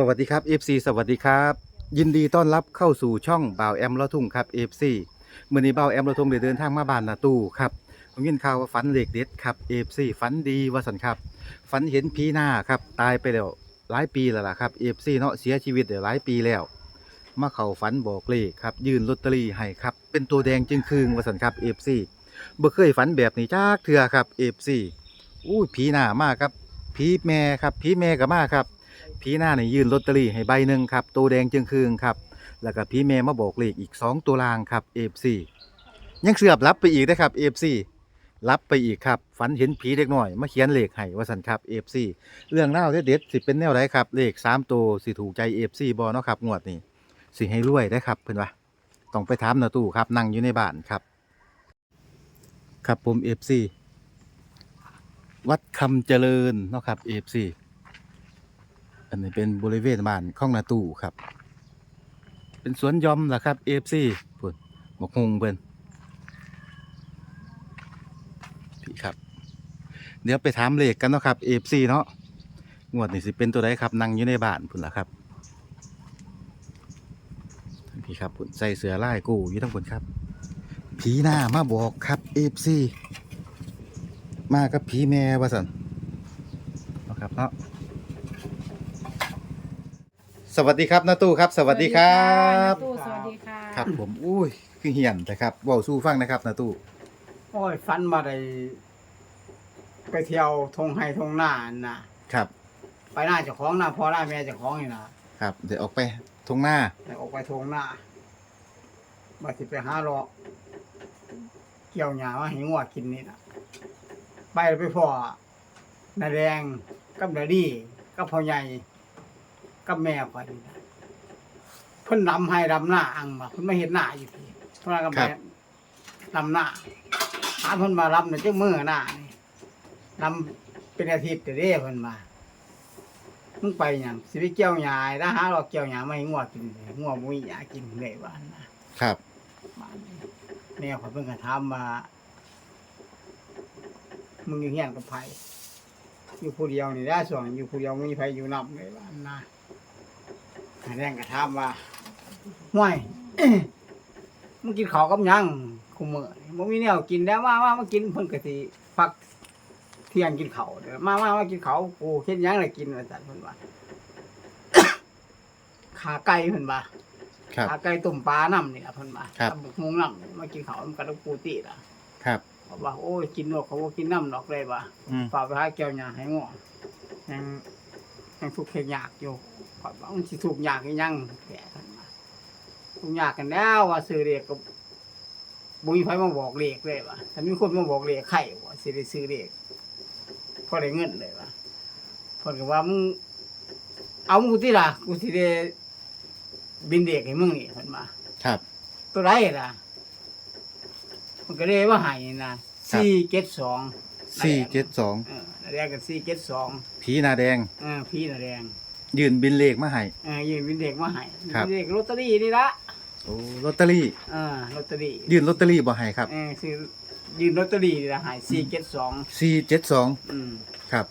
สวัสดีครับ FC สวัสดีครับ ยินดีต้อนรับเข้าสู่ช่องบ่าวแอมละทุ่งครับ FC มื่อนี้บ่าวแอมละทุ่งได้เดินทางมาบ้านนาตู้ครับผมยินข่าวว่าฝันเหล็กเด็ดครับ FC ฝันดีว่าสันครับฝันเห็นผีหน้าครับตายไปแล้วหลายปีแล้วล่ะครับ FC เนาะเสียชีวิตเดี๋ยวหลายปีแล้ว มาเข้าฝันบอกเลขครับยืนลอตเตอรี่ให้ครับเป็นตัวแดงจึงคืงว่าสันครับ FC บ่เคยฝันแบบนี้จักเทื่อครับ FC อู้ผีหน้ามากครับผีแม่ครับผีแม่ก็มาครับ ผีหน้าเนี่ยยื่นลอตเตอรี่ให้ใบหนึ่งครับตัวแดงจึงคืงครับแล้วก็ผีแม่มาบอกเลขอีก 2 ตัวลางครับ FC ยังเสือบรับไปอีกนะครับ FC รับไปอีกครับฝันเห็นผีเด็กน้อยมาเขียนเลขให้ว่าสันครับ FC เรื่องเล่าเด็ดๆสิเป็นแนวไหนครับเลข3ตัวสิถูกใจ FC บอเนาะครับงวดนี้สิให้รวยได้ครับเพื่อนว่าต้องไปถามนาตู้ครับนั่งอยู่ในบ้านครับ ครับผม FC วัดคำเจริญเนาะครับ FC อั อันนี้เป็นบริเวณบ้านข้องนาตู้ครับ เป็นสวนยอมล่ะครับเอฟซีพุ่นหมกฮงเพิ่นพี่ครับ เดี๋ยวไปถามเลขกันเนาะครับเอฟซีเนาะงวดนี้สิเป็นตัวใดครับนั่งอยู่ในบ้านพุ่นล่ะครับพี่ครับพุ่นใส่เสื้อลายกูอยู่ทั้งพุ่นครับ ผีหน้ามาบอกครับเอฟซีมากับผีแม่ว่าสันเนาะครับเนาะ สวัสดีครับนาตู้ครับ สวัสดีครับตู้สวัสดีค่ะครับผมอุ้ยคือเหียนแต่ครับเว้าสู้ฟังนะครับนาตู้โอ้ยฟันมาได้ไปเที่ยวทงไฮทงหน้าน่ะ ครับไปหน้าเจ้าของนะพอหน้าแม่เจ้าของนี่นะครับเดี๋ยวออกไปทงหน้าแต่ออกไปทงหน้าบัดสิไปหาเลาะเกี่ยวหญ้ามาให้งัวกินนี่นะไปแล้วไปพ่อนาแดงกับนาดีกับพ่อใหญ่ กับแม่ข่อยนี่นะเพิ่นดำให้ดำหน้าอังมาเพิ่นมาเห็นหน้าอยู่พี่เพิ่นว่ากับแม่ดำหน้าหาเพิ่นมารับในเจ้ามือหน้านี่ดำเป็นอาทิตย์เด้อเด้เพิ่นมามึงไปหยังสิไปเกี่ยวหญ้าแล้วหาเราเกี่ยวหญ้ามาให้งัวกินเลยงัวบ่มีหญ้ากินเลยว่าหั่นนะครับ บ้านนี้แม่ข่อยเพิ่นก็ถามว่ามึงอยู่เฮียนกับไผอยู่ผู้เดียวนี่แหละส่วนอยู่ผู้เดียวบ่มีไผอยู่นำเลยว่าหั่นนะอัน แรงก็ถามว่าห่วยมึงกินข้าวกับหยังคุมื้อนี่บ่มีแนวกินแล้วมามามากินเพิ่นก็สิพักเที่ยงกินเขาวเด้อมามามากินเขาวกูเฮ็ดหยังล่ะกินว่าซั่นเพิ่นว่า ขาไก่เพิ่นว่าครับ ขาไก่ต้มปลาน้ำนี่ล่ะเพิ่นว่าครับ ตำบักหุงน้ำมากินเขาวมันกับกูติล่ะครับ บอกว่าโอ้ยกินนกเขาบ่กินน้ำดอกเลยว่า อืม ฝากไปหาแก้วหญ้าให้ง่วงยังยังทุกข์เฮ็ดยากอยู่ ขอยว่ามันสิทุกข์ยากอีหยังแกเพิ่นว่าทุกข์ยากกันแล้วว่าซื้อเลขก็บ่มีไผมาบอกเลขเลยว่าถ้ามีคนมาบอกเลขไข่ว่าสิได้ซื้อเลขพอได้เงินเลยว่ะเพิ่นก็ว่ามึงเอามึงติล่ะกูสิได้บินเด็กให้มึงนี่เพิ่นว่าครับ ตัวไรล่ะ มันก็เลยว่าให้นะ472สี่เจ็ดสองเออนาแดงก็472ผีหนาแดง เออพี่นาแดง ยืนบินเลขมาให้ เออยืนบินเด็กมาให้ครับบินเด็กลอตเตอรี่นี่ละโอ้ลอตเตอรี่ เออลอตเตอรี่ยืนลอตเตอรี่บ่ให้ครับเออซื้อยืนลอตเตอรี่นี่ละให้472สี่เจ็ดสองอืมครับ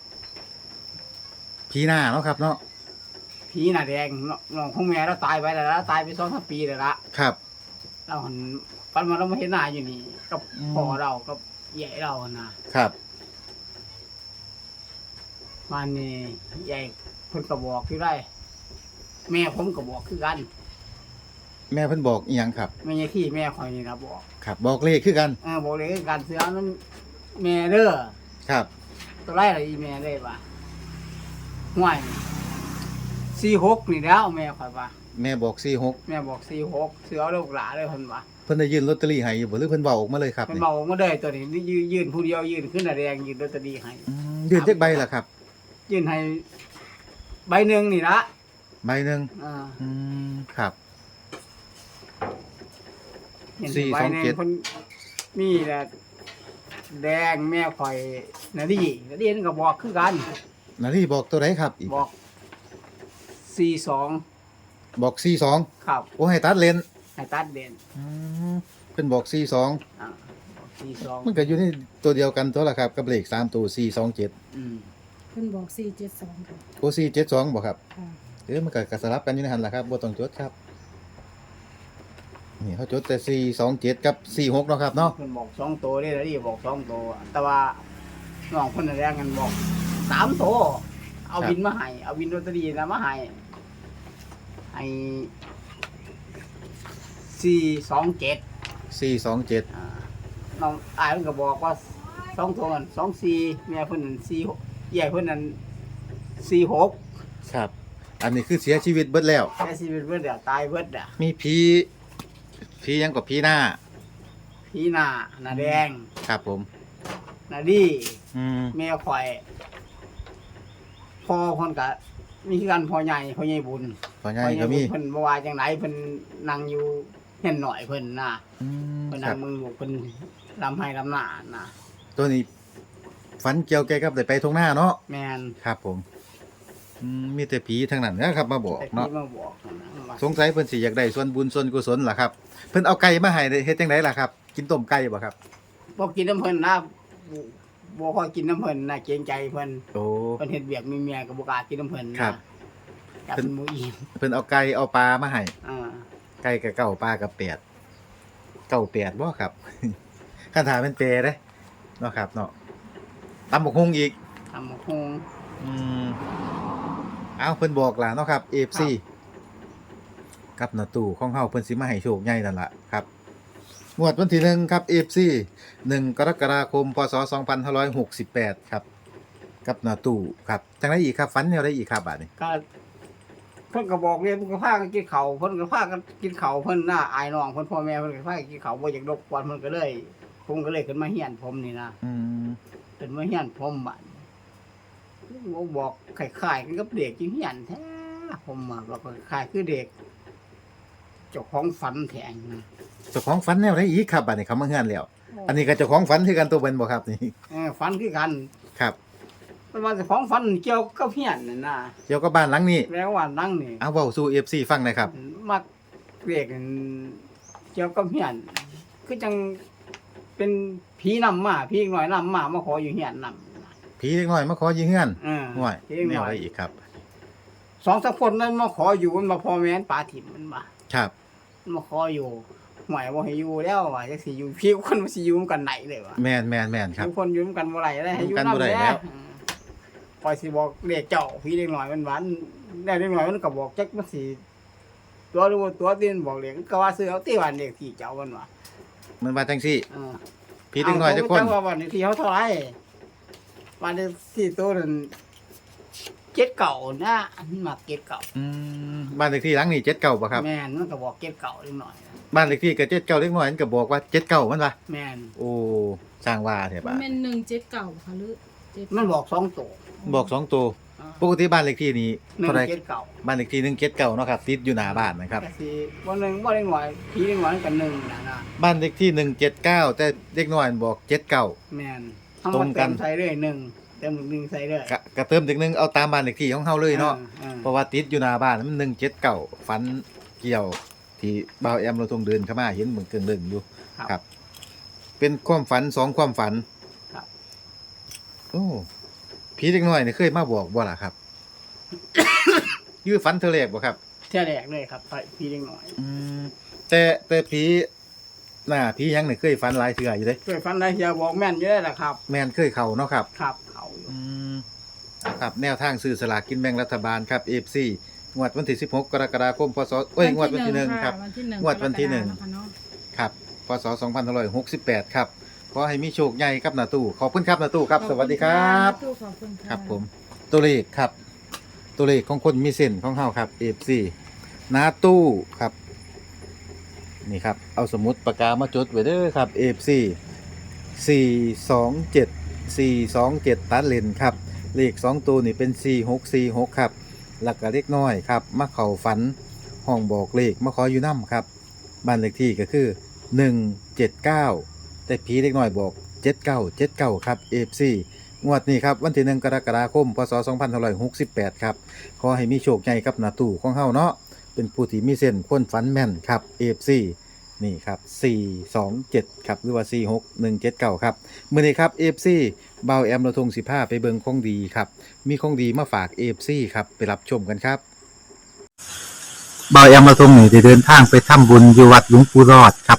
ผีหน้าเนาะครับเนาะพี่นาแดงน้องน้องของแม่เราตายไปแล้วละตายไป2-3ปีแล้วละครับ เราหันปันมาเรามาเห็นหน้าอยู่นี่กับอืม พ่อเรากับใหญ่เรานะครับวันนี้ใหญ่ เพิ่นก็บอกที่ไรแม่ผมก็บอกคือกันแม่เพิ่นบอกอีหยังครับ แม่ยายที่แม่คอยนี่นะบอกครับ บอกเลขคือกันเออบอกเลยคือกันเสือนั้นแม่เด้อครับ ตัวไรอะไรอีแม่ได้ปะห่วยสี่หกนี่แล้วแม่คอยปะแม่บอกสี่หกแม่บอกสี่หกเสือลูกหลานเลยเพิ่นปะเพิ่นได้ยืนลอตเตอรี่ให้อยู่บ่หรือเพิ่นเว้าออกมาเลยครับเพิ่นนี่เมามาเลยตัวนี้นี่ยืนยืนผู้เดียวยืนขึ้นหน้าแดงยืนลอตเตอรี่ให้ อืมยืนจักใบล่ะครับ ยื่นให้ ใบหนึ่งนี่ละใบหนึงอ่าอืมครับยื่นสี่ให้ใบสองหนึ่งเจ็ด คนมีแหละแดงแม่ข่อยนาดีนาดีนั่นก็บอกคือกัน นาทีบอกตัวไหนครับอีกบอกสี่สองบอกสี่สองครับโอ้ให้ตัดเลนให้ตัดเด่นเพิ่นบอกสี่สองอ่าบอกสี่สองมันก็อยู่ในตัวเดียวกันตัวละครับกับเลขสามตัวสี่สองเจ็ดอืมเพิ่นบอก472ค่ะโอ้สี่เจ็ดสองบอกครับค่ะเดี๋ยวมันก็กระสลับกันอยู่ในหันแหละครับบ่ต้องจดครับ นี่เขาจดแต่สี่สองเจ็ดกับสี่หกเนาะครับเนาะเพิ่นบอกสองตัวได้แล้วดิบอกสองตัวแต่ว่าน้องเพิ่นน่ะแรงกันบอกสามตัวเอาวินมาให้เอาวินโรตอรีนะมาให้ให้สี่สองเจ็ดสี่สองเจ็ดอ่าน้องอายเพิ่นก็บอกว่าสองตัวนั่นสองสี่แม่เพิ่นนั่นสี่หก ใหญ่เพิ่นนั่นสี่หกครับ อันนี้คือเสียชีวิตเบิดแล้ว แค่ชีวิตเบิดเดียวตายเบิดอะมีผีผียังกับผีหน้า พี่หน้าหน้าแดงครับผม หน้าดีอืมแม่ข่อยพ่อเพิ่นก็มีคือกันพ่อใหญ่พ่อใหญ่บุญขอใหญ่ก็มีเพิ่นบ่ว่าจังไดเพิ่นนั่งอยู่เห็นหน่อยเพิ่นน่ะอืมเพิ่นคนั่รังบ มึงลูกเพิ่นลำให้ลำหน้าน่ะตัวนี้ ฝันเกี่ยวแกกับได้ไปทงหน้าเนาะแม่นครับผมอืมมีแต่ผีทั้งนั้นนะครับมาบอกแต่เนาะพี่มาบอกนะว่าสงสัยเพิ่นสิอยากได้ส่วนบุญส่วนกุศลล่ะครับเพิ่นเอาไก่มาให้ได้เฮ็ดจังไดล่ะครับ กินต้มไก่บ่ครับบ่กินน้ำเพิ่นนะบ่บ่ค่อยกินน้ำเพิ่นนะเกรงใจเพิ่นโอ้ เพิ่นเฮ็ดเวียกมีเมียก็บ่กล้ากินน้ำเพิ่นนะครับจับเพิ่นเป็นหมูอิ่มเพิ่นเอาไก่เอาปลามาให้อ่าไก่กับเก้าปลากับแปดเก้าแปดบ่ครับคันถามเป็นเปรเด้เนาะครับเนาะ ตำบักฮุงอีก ทำบักฮงอืมเอาเพิ่นบอกล่ะเนาะครับ FC กับหน้าตู้ของเฮาเพิ่นสิมาให้โชคใหญ่นั่นล่ะครับงวดวันที่หนึ่งครับ FC 1 กรกฎาคมพศ2568 ครับ กับหน้าตู้ครับจังได๋อีกครับฝันแนวใดอีกครับบาดนี้ก็เพิ่นก็บอกเลยเพิ่นก็พากันกินข้าวเพิ่นก็พากันกินข้าวเพิ่นน่ะอายน้องเพิ่นพ่อแม่เพิ่นก็พากันกินข้าวบ่อยากรบกวนเพิ่นก็เลยผมก็เลยขึ้นมาเฮียนผมนี่นะอืม ขึ้นมาเฮียนผมบัดบ่บอกคล้ายๆกันกับเด็กจริงเฮียนแท้ผมว่าบอกว่าคล้ายคือเด็กเจ้าของฝันแทงนะเจ้าของฝันแนวใดอีกครับบาดนี้เขามาเฮือนแล้ว อันนี้ก็เจ้าของฝันคือกันตัวเป็นบ่ครับนี่เออฝันคือกันครับมันว่าเจ้าของฝันเกี่ยวกับเฮียนนั่นน่ะเกี่ยวกับบ้านหลังนี้แล้วว่านั่งนี่เอาเว้าสู่ FC ฟังหน่อยครับมักเรียกกันเกี่ยวกับเฮียนคือจัง เป็นผีนำมาผีหน่อยนำมามาขออยู่เฮียนนำผีเล็กน้อยมาขอยืมเงินเออห่วยผีแนหวน่ออะไรยอีกครับ สองสามคนนั้นมาขออยู่มันมาพอแม่นปลาถิ่มมันมาครับมันมาขออยู่หมายว่าให้อยู่แล้วว่าจักสิอยู่พี่คนมาสิอยู่กันไหนเลยวะ แมนแมนแมนครับ ทุกคนอยู่นำกันบ่ไหลได้ให้อยู่อยู่กันนำบ่ได้แล้แล้ววปล่อยสิบอกเรียกเจ้าพี่เล็กน้อยมันหวานได้เล็กน้อยมันก็บอกจักมันสิตัวรู้ว่าตัวตีนบอกเรียกก็ว่าซื้อเอาตีวันเด็กที่เจ้ามันว่า มันมาจังซี่เออผีเล็กน้อยจักคน เาผมจำว่าวันนี้ที่เขาเท่าไหรวันนี้ที่ตัวนั้นเจ็ดเก่านะมันมาเจ็ดเก่าอืมบ้านเลขที่หลังนี่เจ็ดเก้าป่ะครับ แมนมันก็บอกเจ็ดเก่าเล็กหน่อยนะบ้านเลขที่กับเจ็ดเก้าเล็กน้อยมันก็บอกว่าเจ็ดเก้ามันวะแมนโอ้สร้างว่าเถอะมัป่ะนเป็นหนึ่งเจ็ดเก่าค่ะหรือเจ็ดมันบอกสองตัวบอกสองตัว ปกติบ้านเลขที่นี้หนึ่งเท่าไหรเจ็ดเก่าบ้านเลขที่หนึ่งเจ็ดเก้าเนาะครับติดอยู่หน้าบ้านนะครับแต่สิวันหนึ่งวันเล็กหน่อยพี่เล็กหน่อยกันหนึ่งนะนะบ้านเลขที่หนึ่งเจ็ดเก้าแต่เล็กน้อยบอกเจ็ดเก้า แมนทั้งตหรมงดกัเต็น มใส่เลยหนึ่งเต็มหนึ่งใส่เลยกะกระเติมเด็กนึงเอาตามบ้านเลขที่ของเฮาเลยเนาะออเพราะว่าติดอยู่หน้าบ้านมันหนึ่งเจ็ดเก่าฟันเกี่ยว ที่บ่าวแอมเราทงเดินเข้ามาเห็นเหมือนเกิงเรื่องอยู่ ครับ เป็นความฝันสองความฝันครับ โอ้ ผีเด็กน้อยนี่เคยมาบอกบ่ล่ะครับ ยื้อฝันเธอแรกบ่ครับ เท่าแรกเลยครับพี่เล็กหน่อยอืมแต่แต่ผีน่าผีหยังนี่เคยฝันหลายเทื่ออยู่เด้เคยฟันได้เฮียบอกแม่นอยู่ได้แหละครับ แม่นเคยเข้าเนาะครับ ครับเขาอยู่ อืมครับแนวทางซื้อสลากกินแบ่งรัฐบาลครับ FC งวดวันที่ 16 กรกฎาคมพศเอ้ยงวดวันที่หนึ่งครับวันที่หนึ่ง งวดวันที่หนึ่งกรกฎาคมนะคะเนาะครับพศ2568 ครับข อให้มีโชคใหญ่ครับนาตู้ขอบคุณครับนาตู้ครับ สวัสดีครับ ขอณขอบคุณค่ะครับผมตัวเลขครับ ตัวเลขของคนมีเส้นของเฮาครับ FC นาตู้ครับ นี่ครับ เอาสมุดปากกามาจดไว้เด้อครับ FC 427 427 ตัดเลนครับ เลข 2 ตัวนี่เป็น 4646 ครับหลักกะเล็กน้อยครับ มาเข่าฝันห้องบอกเลขมาขออยู่น้ำครับ บ้านเลขที่ก็คือ 179 แต่ผีเล็กน้อยบอก7979ครับ FC งวดนี้ครับวันที่1กรกฎาคมพศ2568ครับขอให้มีโชคใหญ่กับหน้าตู้ของเฮาเนาะเป็นผู้ที่มีเส้นคนฝันแม่นครับ FC นี่ครับ 427 ครับหรือว่า 46179 ครับมื้อนี้ครับ FC เบาแอมราทง15 ไปเบิงของดีครับ มีของดีมาฝาก FC ครับ ไปรับชมกันครับเบาแอมมาทรงนี่ได้เดินทางไปทำบุญอยู่วัดหลวงปู่รอดครับ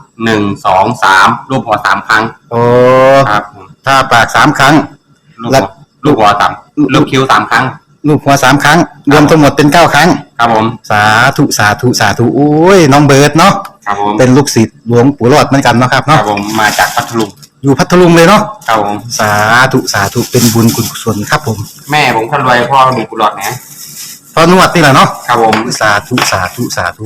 หนึ่งสองสามรูปหัวสามครั้งโอ้ครับผมถ้าปากสามครั้ง ลูกแล้หัววลูกหัวสามลูกคิ้วสามครั้ง ลูกหัวสามครั้ง รวมทั้งหมดเป็นเก้าครั้ง ครับผม สาธุสาธุสาธุโอ้ยน้องเบิร์ดเนาะครับผมเป็นลูกศิษย์หลวงปู่รอดเหมือนกันเนาะครับครัเนาะบผมมาจากพัทลุงอยู่พัทลุงเลยเนาะครับผม สาธุสาธุเป็นบุญคุณกุศลครับผมแม่ผมคนรวยพ่อมีกุหลาบนะพอนวดนี่แหละเนาะครับผม สาธุสาธุสาธุ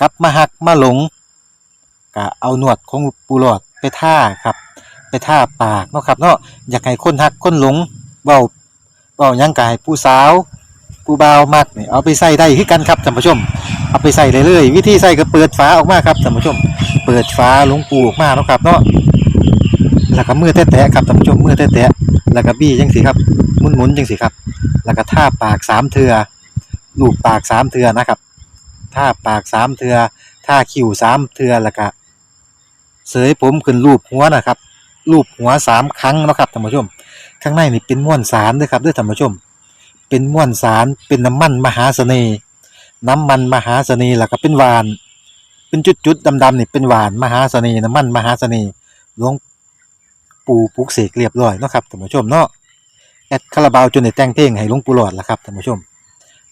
กลับมาหักมาหลงก็เอาหนวดของปูหลอดไปท่าครับไปท่าปากเนาะครับเนาะอยากให้คนหักคนหลงเบาเบายังกายผู้สาวผู้บ่าวมักเนี่ยเอาไปใส่ได้คือกันครับท่านผู้ชม เอาไปใส่เลยเลยวิธีใส่ก็เปิดฝาออกมาครับท่านผู้ชม เปิดฝาหลวงปูออกมาเนาะครับเนาะแล้วก็มือแตะๆครับท่านผู้ชมมือแตะๆแล้วก็บี้จังสิครับหมุนๆจังสิครับ แล้วก็ท่าปากสามเทือลูบปากสามเทือนะครับ ท่าปากสามเทือท่าคิ้วสามเทือแล้วก็เสยผมขึ้นรูปหัวนะครับ รูปหัวสามครั้งนะครับท่านผู้ชม ข้างในนี่เป็นม้วนสารด้วยครับด้วยท่านผู้ชม เป็นม้วนสารเป็นน้ำมันมหาเสน่ห์น้ำมันมหาเสน่ห์แล้วก็เป็นหวาน เป็นจุดๆดำๆนี่เป็นหวานมหาเสน่ห์น้ำมันมหาเสน่ห์หลวงปู่ปลุกเสกเรียบร้อยนะครับท่านผู้ชมเนาะแอดคาราบาวจนได้แต่งเพลงให้หลวงปู่หลอดละครับท่านผู้ชม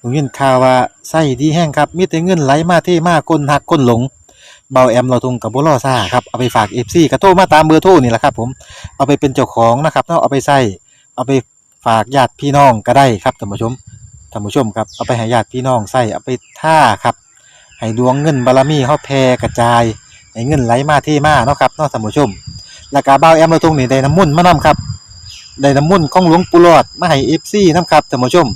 ผมยินข่าวว่าไส้ดีแห้งครับ มีแต่เงินไหลมาเทมาคนหักคนหลงเบาแอมเราทงกับบุรอซ่าครับเอาไปฝากเอฟซีกระโทรมาตามเบอร์โทรนี่แหละครับ ผมเอาไปเป็นเจ้าของนะครับเนาะเอาไปใส่เอาไปฝากญาติพี่น้องก็ได้ครับท่านผู้ชมท่านผู้ชมครับเอาไปให้ญาติพี่น้องใส่เอาไปท่าครับให้ดวงเงินบารมีเฮาแผ่กระจายให้เงินไหลมาเทมาเนาะครับเนาะท่านผู้ชมแล้วก็บ่าแอมเราตรงนี้ได้น้ำมุ่นมานํครับได้น้ำมุ่นของหลวงปู่หลอดมาให้ FC นํครับท่านผู้ชม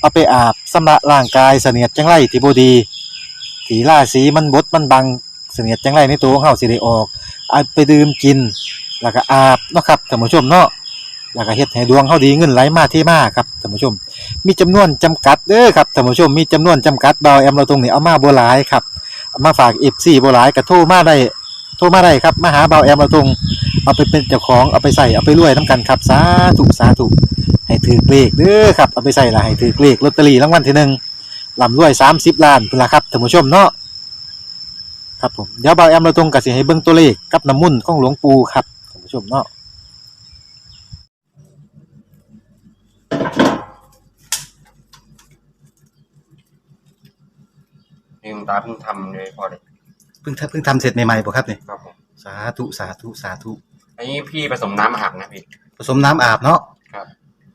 เอาไปอาบสำระร่างกายเสนียดจังไรที่บดีที่ราศีมันบดมันบังเสนียดจังไรในตัวของเฮาสิได้ออกเอาไปดื่มกิน แล้วก็อาบเนาะครับท่านผู้ชมเนาะแล้วก็เฮ็ดให้ดวงเฮาดีเงินไหลมาเทมาครับท่านผู้ชม มีจำนวนจำกัดเด้อครับท่านผู้ชมมีจำนวนจำกัดบ่าวแอมเราตรงนี้เอามาบ่หลายครับมาฝาก FC บ่หลายก็โทรมาได้โทรมาได้ครับมาหาบ่าวแอมเราตรงเอาไปเป็นเจ้าของเอาไปใส่เอาไปรวยนํกันครับสาธุสาธุ ให้ถือเลขเด้อครับเอาไปใส่ละให้ถือเลขลอตเตอรี่รางวัลที่หนึ่งลำรวย30ล้านเป็นละครับท่านผู้ชมเนาะครับผมเดี๋ยวเบาแอมเราตรงกับสิให้เบิ่งตัวเลขกับน้ำมุ่นต์ของหลวงปู่ครับท่านผู้ชมเนาะลืมตาเพิ่งทำเลยพอเลยเพิ่งเพิ่งทำเสร็จใหม่ๆบ่ครับนี่ครับผมสาธุสาธุสาธุอันนี้พี่ผสมน้ำอาบนะพี่ผสมน้ำอาบเนาะครับ